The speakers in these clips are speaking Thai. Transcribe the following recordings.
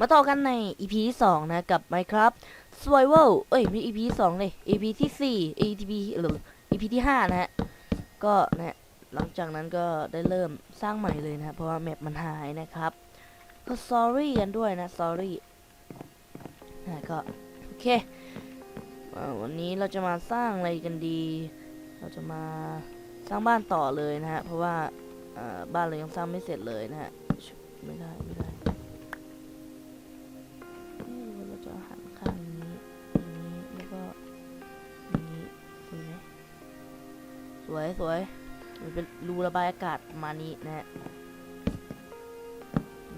มาต่อกันใน EP ที่สองนะกับ Minecraft Survival เอ้ยไม่ EP ที่สองเลย EP ที่สี่ EP หรือ EP ที่ห้านะฮะ ก็นะหลังจากนั้นก็ได้เริ่มสร้างใหม่เลยนะเพราะว่าแมปมันหายนะครับ ก็ sorry กันด้วยนะ sorry นะก็โอเควันนี้เราจะมาสร้างอะไรกันดี เราจะมาสร้างบ้านต่อเลยนะฮะ เพราะว่าบ้านเรายังสร้างไม่เสร็จเลยนะฮะ ไม่ได้ สวยมันเป็นรูระบายอากาศมานี้นะฮะ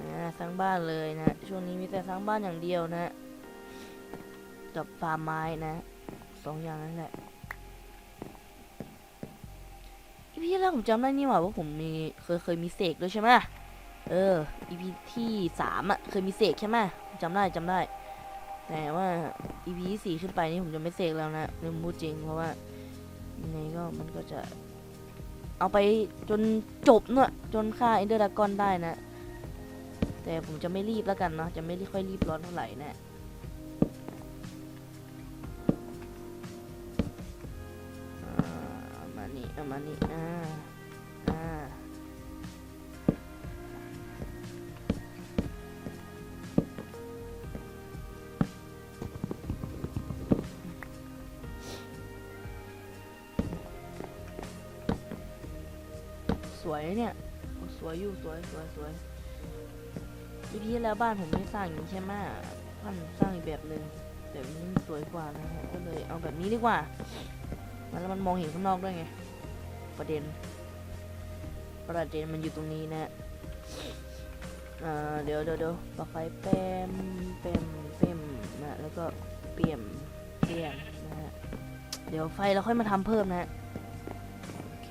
นะสร้างบ้านเลยนะ ช่วงนี้มีแต่สร้างบ้านอย่างเดียวนะกับฟาร์มไม้นะสองอย่างนั่นแหละอีพีแรกผมจำได้นี่หว่าว่าผมมีเคยเคยมีเสกด้วยใช่ไหมเอออีพีที่สามอะเคยมีเสกใช่ไหมจำได้จำได้ แต่ว่า EP ที่สี่ขึ้นไปนี่ผมจะไม่เสกแล้วนะเรื่องพูดจริงเพราะว่ายังไงก็มันก็จะ เอาไปจนจบเนอะจนฆ่าเอนเดอร์ดากอนได้นะ แต่ผมจะไม่รีบแล้วกันเนาะจะไม่ค่อยรีบร้อนเท่าไหร่นะเอามานี่เอามานี่อ่า วยเนี่ยสวยอยู่สวยสวยสวยอีพีแล้วบ้านผมไม่สร้างอย่างนี้ใช่ไหมบ้านสร้างอีกแบบหนึ่งแต่อันนี้สวยกว่านะฮะก็เลยเอาแบบนี้ดีกว่า มันแล้วมันมองเห็นข้างนอกด้วยไง ประเด็น ประเด็นมันอยู่ตรงนี้นะเดี๋ยวเดี๋ยวเดี๋ยวปลั๊กไฟแปมแปมแปมนะแล้วก็เปลี่ยมเปลี่ยมนะฮะเดี๋ยวไฟเราค่อยมาทำเพิ่มนะฮะโอเค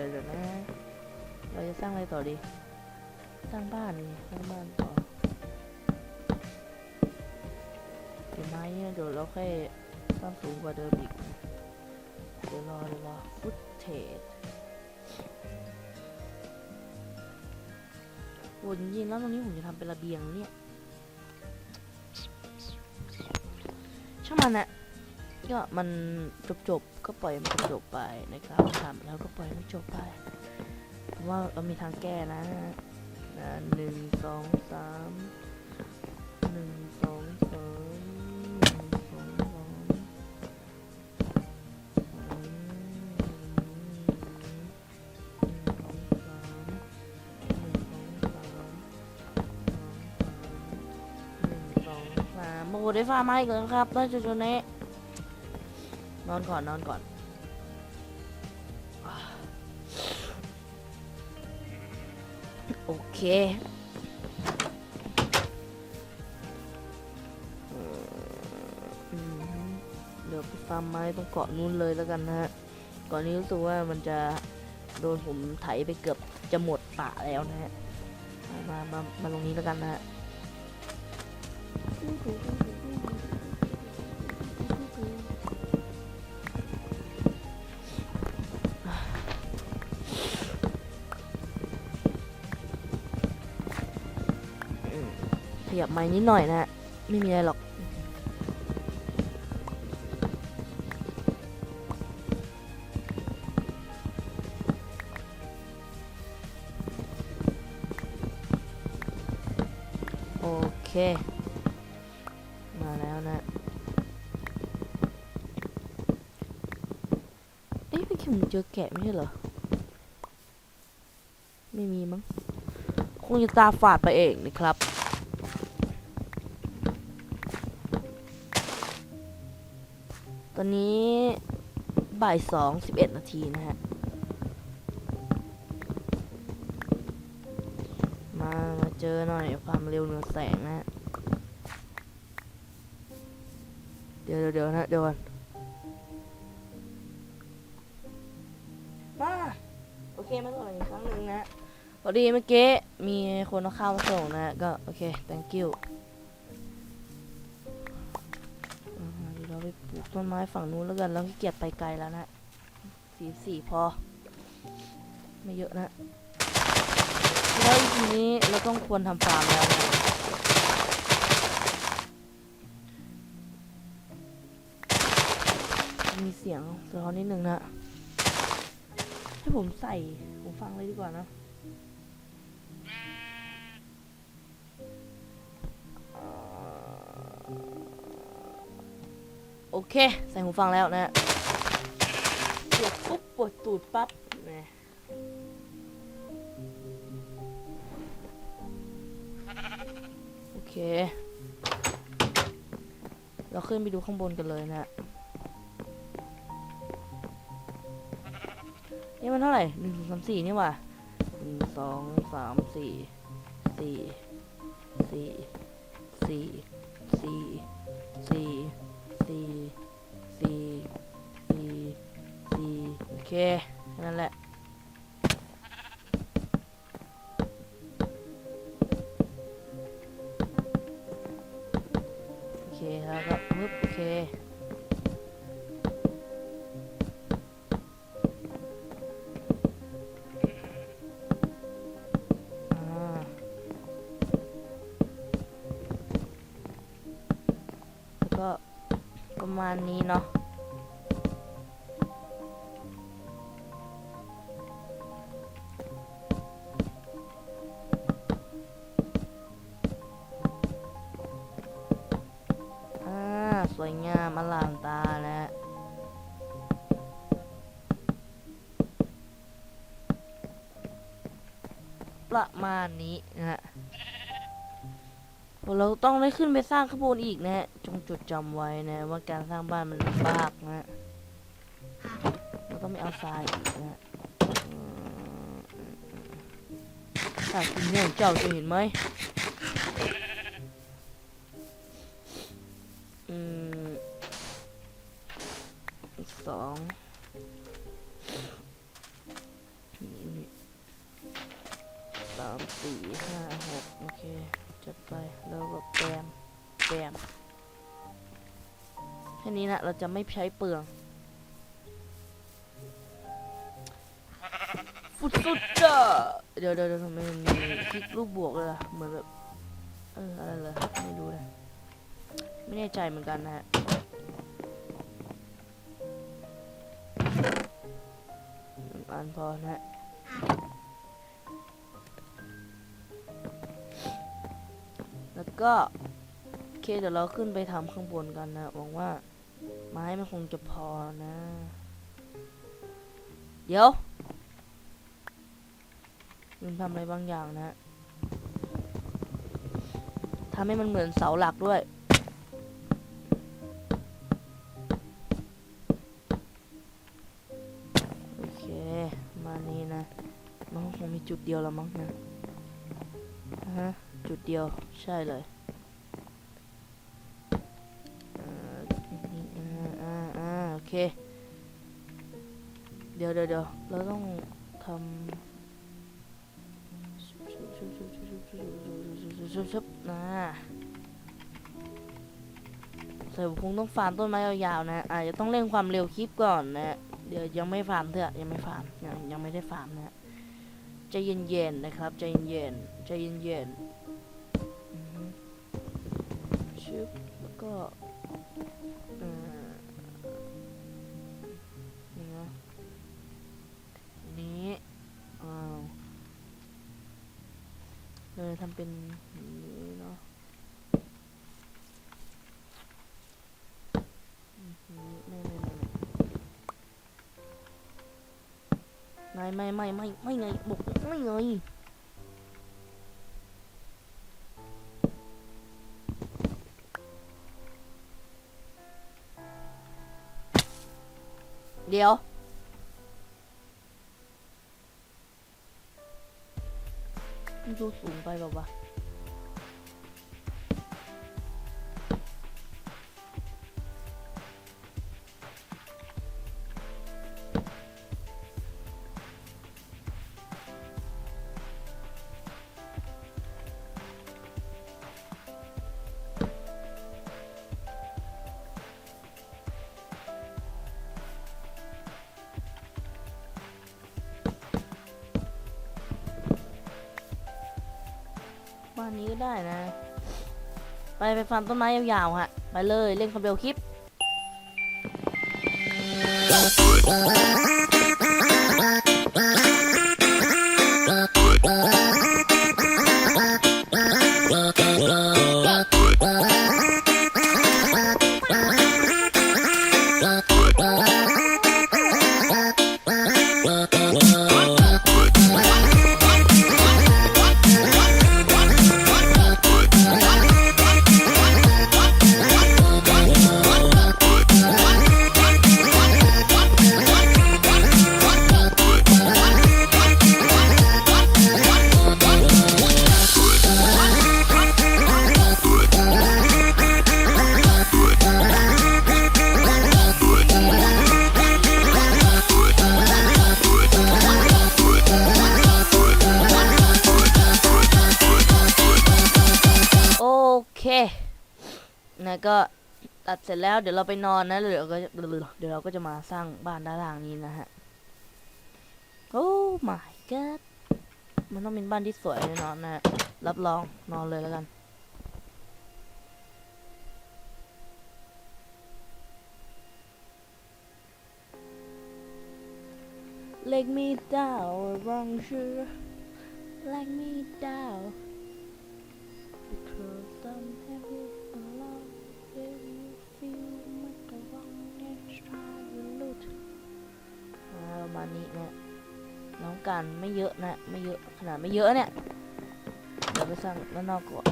เดี๋ยวเดี๋ยวนะ เราจะสร้างอะไรต่อดี สร้างบ้านนี่สร้างบ้านต่อเดี๋ยวไม้เนี่ยเดี๋ยวเราค่อยสร้างสูงกว่าเดิมอีก เดี๋ยวรอเดี๋ยวรอฟุตเทจโหจริงๆแล้วตรงนี้ผมจะทำเป็นระเบียงเนี่ยช่างมันนะ ก็มันจบจบๆก็ปล่อยมันจบไปนะครับทำแล้วก็ปล่อยมันจบไปผมว่าเรามีทางแก้นะนะหนึ่งสองสามหนึ่งสองสามหนึ่งสองสามอืมหนึ่งสองสามหนึ่งสองสามหนึ่งสองสามโอ้ได้ฟ้ามาอีกแล้วครับได้จุดๆนี้ นอนก่อนนอนก่อนโอเคเดี๋ยวไปฟาร์มไม้ตรงเกาะนู้นเลยแล้วกันนะฮะก่อนนี้รู้สึกว่ามันจะโดนผมไถไปเกือบจะหมดป่าแล้วนะฮะ มา มา มามาตรงนี้แล้วกันนะฮะ ขยับไม้นิดหน่อยนะฮะไม่มีอะไรหรอก โอเค มาแล้วนะเอ๊ะเมื่อกี้ผมเจอแกะไม่ใช่เหรอ ไม่มีมั้ง คงจะตาฝาดไปเองนะครับ บ่ายสองสิบเอ็ดนาทีนะฮะมาเจอหน่อยความเร็วเหนือแสงนะฮะเดี๋ยวเดี๋ยวเดี๋ยวนะเดี๋ยวก่อนมาโอเคมาต่ออีกครั้งหนึ่งนะพอดีเมื่อกี้มีคนเอาข้าวมาส่งนะก็โอเค thank you ลูกต้นไม้ฝั่งนู้นแล้วกันเราขี้เกียจไปไกลแล้วนะสี่สี่พอ ไม่เยอะนะ แล้วทีนี้เราต้องควรทำฟาร์มแล้วนะมีเสียงสะท้อนนิดนึงนะ ให้ผมใส่หูฟังเลยดีกว่านะ โอเค ใส่หูฟังแล้วนะเสียบปุ๊บปวดตูดปั๊บนะโอเค เราขึ้นไปดูข้างบนกันเลยนะนี่มันเท่าไหร่หนึ่งสองสามสี่นี่ว่าหนึ่งสองสามสี่สี่สี่สี่ เคแค่นั้นแหละโอเคแล้วก็ปึ๊บโอเคแล้วก็ประมาณนี้เนาะ ประมาณนี้นะฮะเราต้องได้ขึ้นไปสร้างข้างบนอีกนะฮะ จงจดจำไว้นะว่าการสร้างบ้านมันลำบากนะฮะเราต้องไม่เอาทรายนะฮะถ้าคุณเนี่ยเจ้าจะเห็นไหม หกโอเค จัดไป แล้วก็แปมแปมแค่นี้นะ เราจะไม่ใช้เปลือง ฟุดสุดจ้าเดี๋ยวเดี๋ยวเดี๋ยวทำไมมันมีคลิกรูปบวกเลยล่ะ เหมือนแบบ เออ อะไรเลย ไม่รู้เลย ไม่แน่ใจเหมือนกันนะฮะอันพอนะฮะ แล้วก็โอเคเดี๋ยวเราขึ้นไปทำข้างบนกันนะหวังว่า ไม้มันคงจะพอนะ เดี๋ยวลืมทำอะไรบางอย่างนะทำให้มันเหมือนเสาหลักด้วย โอเค มานี้นะ มันคงมีจุดเดียวแล้วมั้งนะฮะ จุดเดียวใช่เลยโอเค เดี๋ยวเดี๋ยวเดี๋ยวเราต้องทำชุบชุบนะใส่คงต้องฟาร์มต้นไม้ยาวๆนะอาจจะต้องเร่งความเร็วคลิปก่อนนะเดี๋ยวยังไม่ฟาร์มเถอะยังไม่ฟาร์มยังยังไม่ได้ฟาร์มนะใจเย็นๆนะครับใจเย็นๆใจเย็นๆ เออทำเป็นนี้เนาะไม่ไม่ไม่ไม่ไม่ไม่ไม่ไงบุกไม่ไงเดี๋ยว ดูสูงไปแบบว่าานนี้ก็ได้นะ ไปไปฟันต้นไม้ยาวๆฮะ ไปเลยเล่นคอมเบลคลิป ก็ตัดเสร็จแล้วเดี๋ยวเราไปนอนนะเดี๋ยวก็เดี๋ยวเราก็จะมาสร้างบ้านด้านล่างนี้นะฮะโอ้ my god มันต้องเป็นบ้านที่สวยแน่นอนนะฮะรับรองนอนเลยแล้วกัน Let me down, wrong sure. Let me down. นี้เนี่ยน้องกันไม่เยอะนะไม่เยอะขนาดไม่เยอะเนี่ยเดี๋ยวไปสร้างด้านนอกก่อน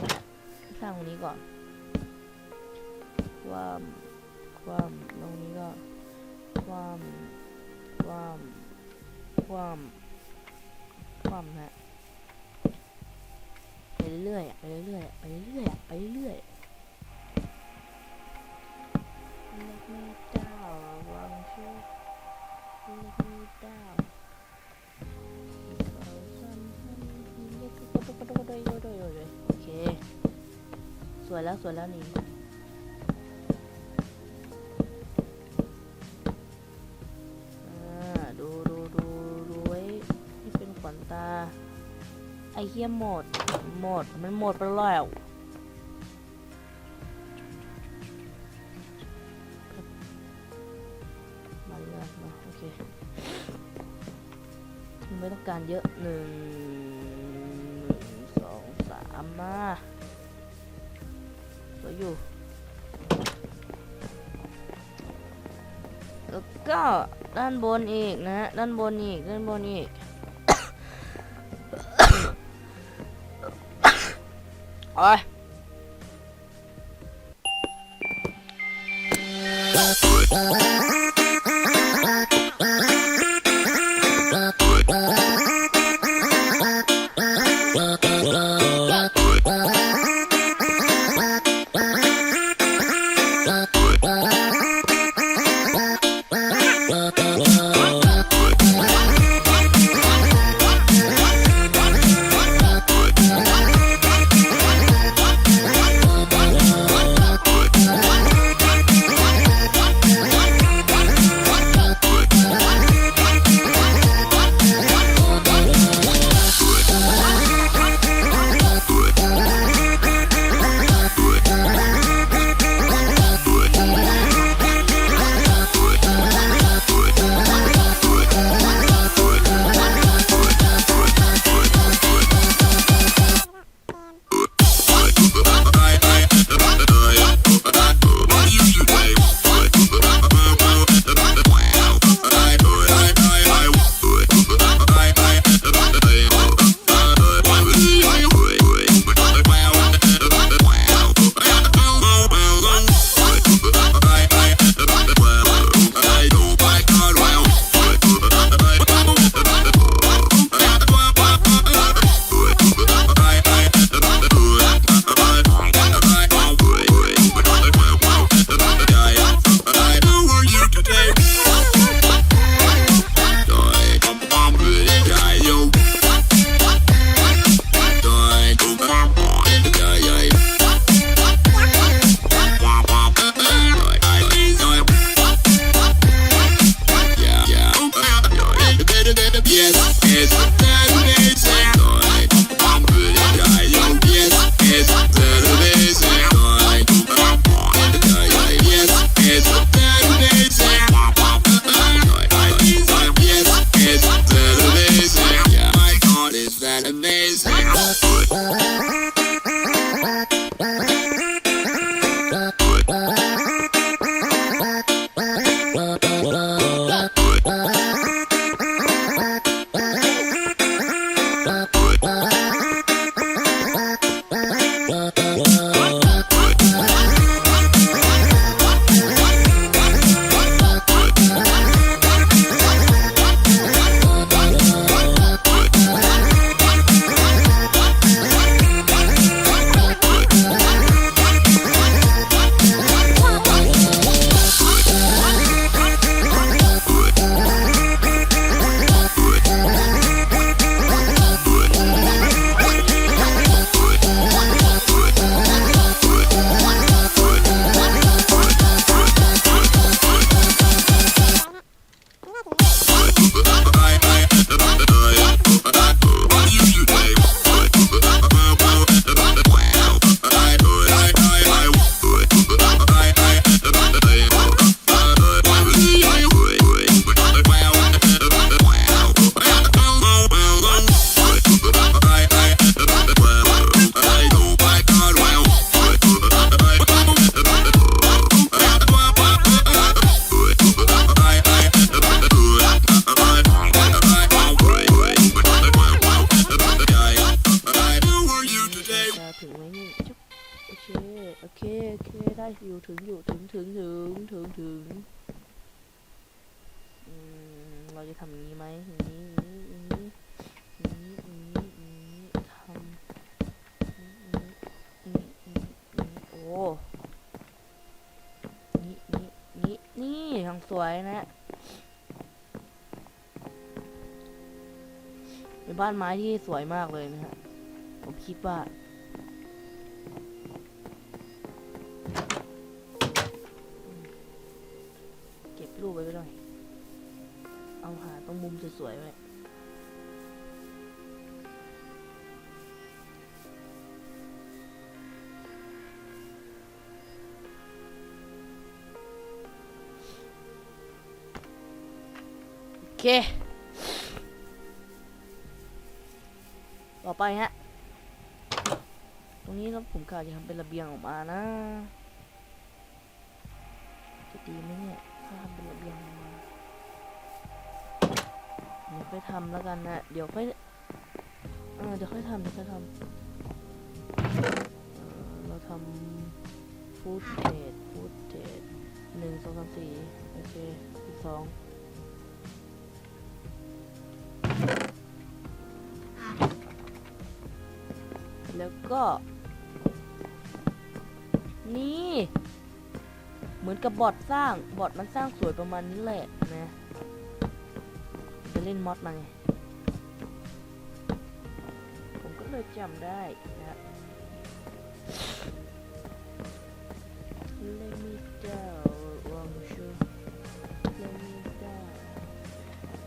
สร้างตรงนี้ก่อนความความตรงนี้ก็ความความความความนะไปเรื่อยๆไปเรื่อยๆไปเรื่อยๆไปเรื่อยๆ Let me down won't you Let me down โอเค สวยแล้วสวยแล้วนี่ดูดูดูดูไว้ให้เป็นขวัญตา ไอเฮียหมด หมด มันหมดไปแล้ว ไม่ต้องการเยอะหนึ่งสองสามมาสวยอยู่ แล้วก็ด้านบนอีกนะฮะด้านบนอีกด้านบนอีกโอ้ย อยู่ถึงอยู่ถึงถึงถึงถึงถึงเราจะทำอย่างนี้ไหมอย่างนี้อย่างนี้อย่างนี้อย่างนี้อย่างนี้ทำอย่างนี้อย่างนี้อย่างนี้นี้โอ้นี่นี่นี่นี่ทางสวยนะเป็นบ้านไม้ที่สวยมากเลยนะฮะผมคิดว่า สวยๆไว้โอเค ต่อไปฮะ ตรงนี้แล้วผมกะจะทำเป็นระเบียงออกมานะ จะดีไหมเนี่ย ถ้าทำเป็นระเบียง เดี๋ยวค่อยทำแล้วกันนะ เดี๋ยวค่อยเออเดี๋ยวค่อยทำเดี๋ยวค่อยทำเราทำฟูดเทดฟูดเทดหนึ่งสองสามสี่โอเคสิบสองแล้วก็ นี่ เหมือนกับบอทสร้าง บอทมันสร้างสวยประมาณนี้แหละนะ เล่นมอดมาไง ผมก็เลยจำได้นะ Let me down วางชู Let me down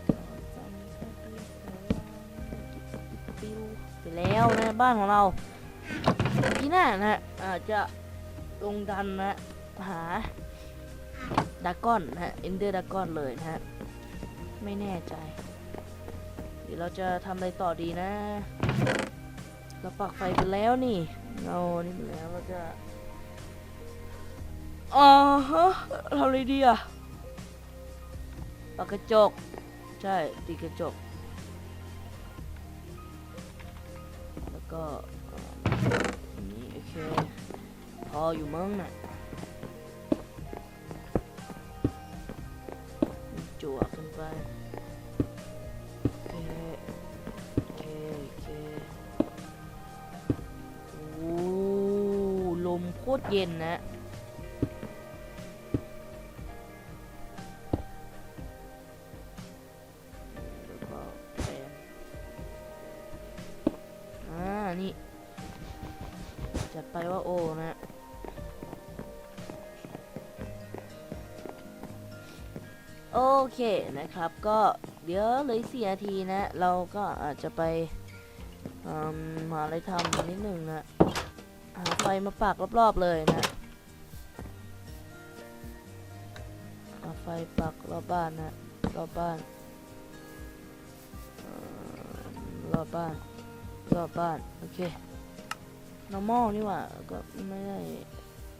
ก่อนฟังแค่เพีต่ว่าปิวไปแล้วนะบ้านของเราที่หน้านะอาจจะลงดันนะหาดากอนนะเอนเดอร์ดากอนเลยนะฮะ ไม่แน่ใจ ดี๋ยวเราจะทำอะไรต่อดีนะ เราปักไฟไปแล้วนี่เรานี่ไปแล้วเราจะอ๋อฮะทำอะไรดีอะปักกระจก ใช่ติดกระจก แล้วก็นนี้โอเคพออยู่มั้งน่ะ ตรเย็นนะนอ่านี่จัดไปว่าโอนะโอเคนะครับ ก็เดี๋ยวเลยสี่นาทีนะ เราก็อาจจะไปอืมหาอะไรทำนิดหนึ่งนะ ไฟมาปักรอบๆเลยนะหาไฟปักรอบบ้านนะรอบบ้านรอบบ้านรอบบ้านโอเค normal นี่หว่าก็ไม่ได้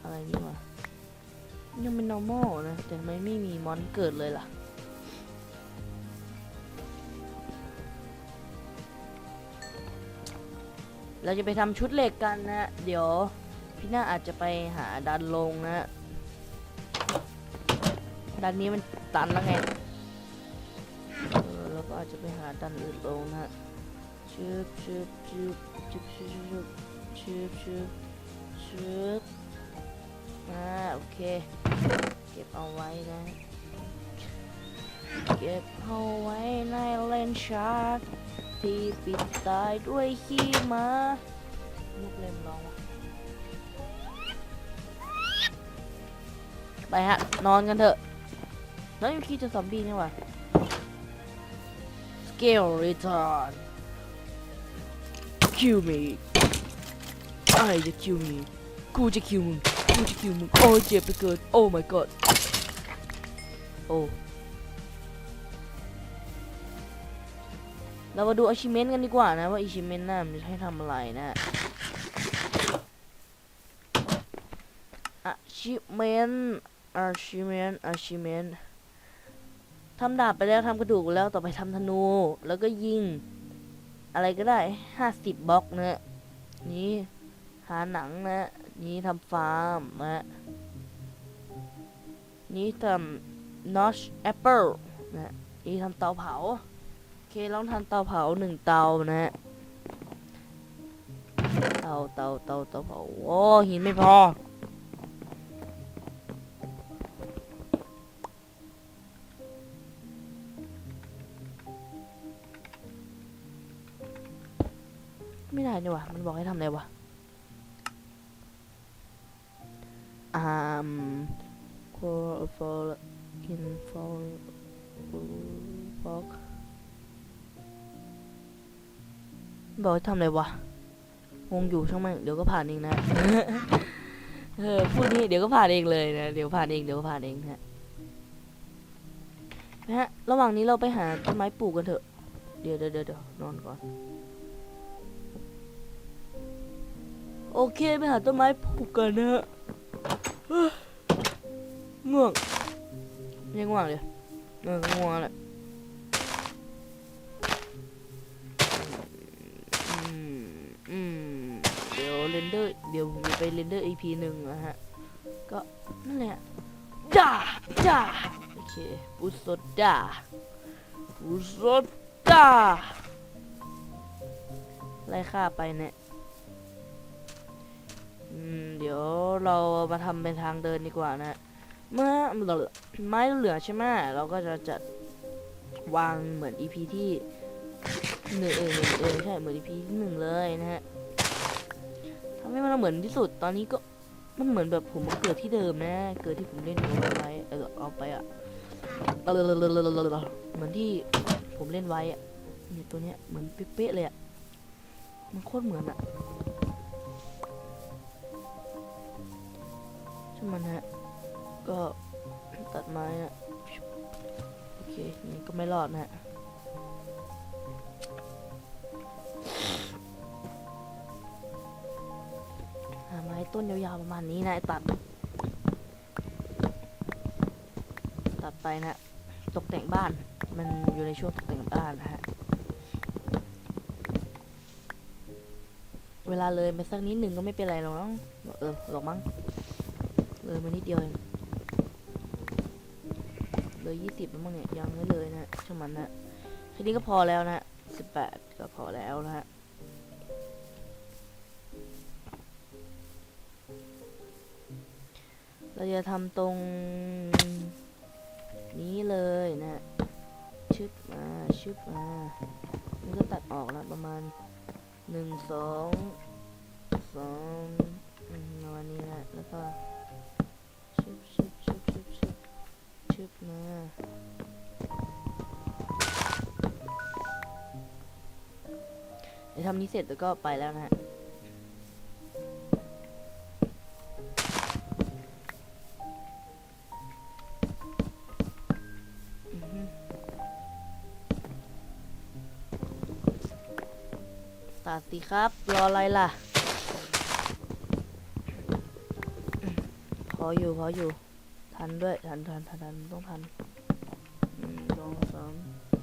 อะไรนี่หว่ายังเป็น normal นะแต่ไม่ไม่มีมอนเกิดเลยล่ะ เราจะไปทำชุดเหล็กกันนะ เดี๋ยวพี่หน้าอาจจะไปหาดันลงนะ ดันนี้มันตันแล้วไงเออเราก็อาจจะไปหาดันอื่นลงนะชึบชึบชึบชึบชึบชึบชึบชึบชึบอ่าโอเค เก็บเอาไว้นะ เก็บเอาไว้ในเลนชาร์ ที่ปิดตายด้วยขี้มาลูกเล่มร้องวะไปฮะ นอนกันเถอะแล้วยังคิจะซอมบี้นี่หว่า Scale return kill me ไอ้จะ kill me กูจะ kill มึงกูจะ kill มึงโอ้เจ็บไปเกินโอ้ my god โอ้ เรามาดู achievement กันดีกว่านะว่า achievement น่ะมันจะให้ทำอะไรนะ achievement achievement achievement ทำดาบไปแล้วทำกระดูกแล้วต่อไปทำธนู แล้วก็ยิง อะไรก็ได้ห้าสิบบล็อกนะนี่หาหนังนะ นี่ทำฟาร์มนะนี่ทำ notch apple นะนี่ทำเตาเผา เคลองทำเตาเผาหนึ่งเตานะฮะเตาเตาเตาเตาเผาโอ้หินไม่พอไม่ได้นี่วะมันบอกให้ทำอะไรวะอืม for for in for for บอก ให้ทำอะไรวะ งงอยู่ช่างม่งเดี๋ยวก็ผ่านเองนะ เออพูดนี่เดี๋ยวก็ผ่านเองเลยนะ เดี๋ยวผ่านเองเดี๋ยวก็ผ่านเองนะฮะนะฮะ ระหว่างนี้เราไปหาต้นไม้ปลูกกันเถอะ เดี๋ยวเดี๋ยวเดี๋ยวนอนก่อน โอเคไปหาต้นไม้ปลูกกันนะฮะเฮ้ยง่วงไม่ใช่ง่วงเลยเออง่วงแหละ เดอร์ เดี๋ยวผมจะไปเรนเดอร์ EP หนึ่งนะฮะ ก็นั่นแหละจ้าจ้าโอเคปุสดดาปุสดดาไล่ฆ่าไปเนี่ยอืมเดี๋ยวเรามาทำเป็นทางเดินดีกว่านะ เมื่อไม้เหลือใช่ไหมเราก็จะจัดวางเหมือน EP ที่หนึ่งเออเออใช่เหมือน EP ที่หนึ่งเลยนะฮะ ทำให้มันเหมือนที่สุดตอนนี้ก็มันเหมือนแบบผมมาเกิดที่เดิมนะ เกิดที่ผมเล่นเอาไว้เออเอาไปอะเหมือนที่ผมเล่นไว้อะเนี่ยตัวเนี้ยเหมือนเป๊ะๆเลยอะมันโคตรเหมือนอะช่มันฮะก็ตัดไม้อะโอเคนี่ก็ไม่รอดนะฮะ ต้นยาวๆประมาณนี้นะตัด ตัดไปนะตกแต่งบ้าน มันอยู่ในช่วงตกแต่งบ้านนะฮะ เวลาเลยไปสักนิดหนึ่งก็ไม่เป็นไรหรอกเนอะเออหรอกมั้ง เลยมานิดเดียวเองเลยยี่สิบมั้งเนี่ยยังไม่เลยนะช่างมันนะแค่นี้ก็พอแล้วนะสิบแปดก็พอแล้วนะฮะ จะทำตรงนี้เลยนะชึบมาชึบมามันก็ตัดออกแล้วประมาณหนึ่งสองสองอืมประมาณนี้นะแล้วก็ชึบชึบชึบชึบชึบชึบมาเดี๋ยวทำนี้เสร็จแล้วก็ไปแล้วนะฮะ ตัดสิครับ รออะไรล่ะ พออยู่พออยู่ ทันด้วย ทันทันทันทันต้องทันสองสาม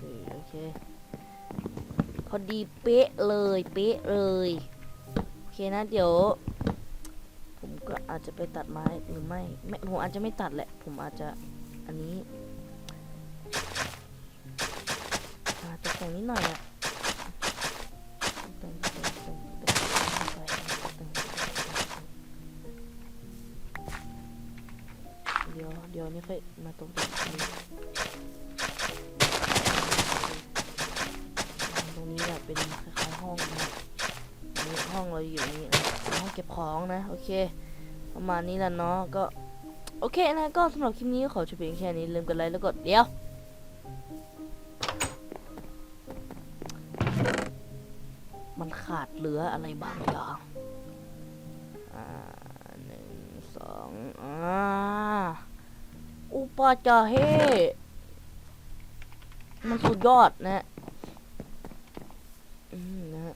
สี่โอเค พอดีเป๊ะเลย เป๊ะเลย โอเคนะเดี๋ยว ผมก็อาจจะไปตัดไม้หรือไม่ไม่ ผมอาจจะไม่ตัดแหละ ผมอาจจะอันนี้อ่าตกแต่งนิดหน่อยอะ ดี๋ยวเดี๋ยวนี่ค่อยมาตรงตรงนี้ตรงนี้แบบเป็นคล้ายๆห้องนะนนี้ห้องเราอยู่นี่ห้องเก็บของนะ โอเค ประมาณนี้แหละเนาะก็ โอเคนะ ก็สำหรับคลิปนี้ขอจบเพียงแค่นี้ลืมกดไลค์แล้วกดเดี๋ยวมันขาดเหลืออะไรบางอย่าง อ่าหนึ่งสองอ่า อุปาจาเฮมันสุดยอดนะอืมนะฮะ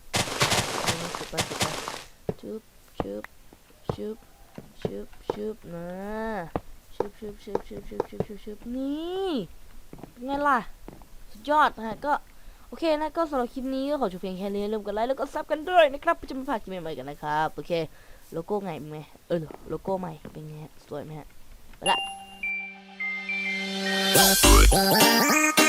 สุดไปสุดไปชึบชึบชึบชึบชึบนะชึบชึบชึบชึบชึบชึบชึบชึบนี่เป็นไงล่ะ สุดยอดนะฮะก็โอเคนะก็สำหรับคลิปนี้ก็ขอจบเพียงแค่นี้ลืมกดไลค์แล้วก็ซับกันด้วยนะครับเพื่อจะไม่พลาดคลิปใหม่ๆกันนะครับ โอเค โลโก้ไงเป็นไงเออโลโก้ใหม่เป็นไงสวยไหมฮะไปละ Thank you.